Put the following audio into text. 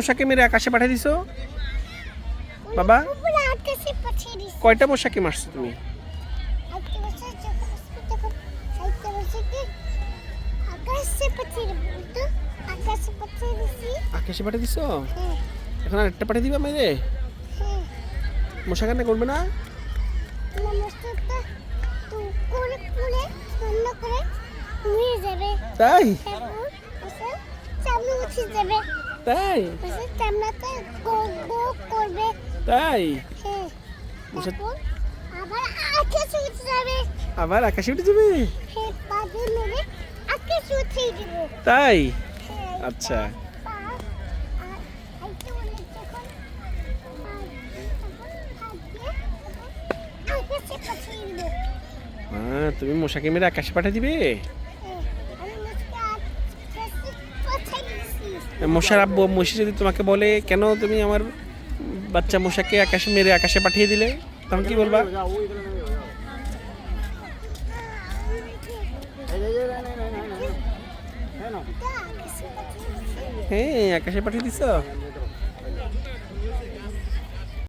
মশাকে মেরে আকাশে পাঠিয়ে দিছো? বাবা? কয়টা মশাকে মারছো তুমি? আকাশে পাঠিয়ে দিছি? এখন আর একটা পাঠিয়ে দিবা মেরে? মশা কান্না করবে না? তাই? তাই? তাই? হ্যাঁ আবার আকাশে উঠে যাবে। হ্যাঁ তাই? হ্যাঁ আচ্ছা। হ্যাঁ তুমি মশাকে মেরে আকাশে পাঠিয়ে দিবে? মশার আব্বু মশি যদি তোমাকে বলে কেন তুমি আমার বাচ্চা মশাকে আকাশে মেরে আকাশে পাঠিয়ে দিলে? তখন কি বলবা? আকাশে হ্যাঁ আকাশে পাঠিয়ে দিছো?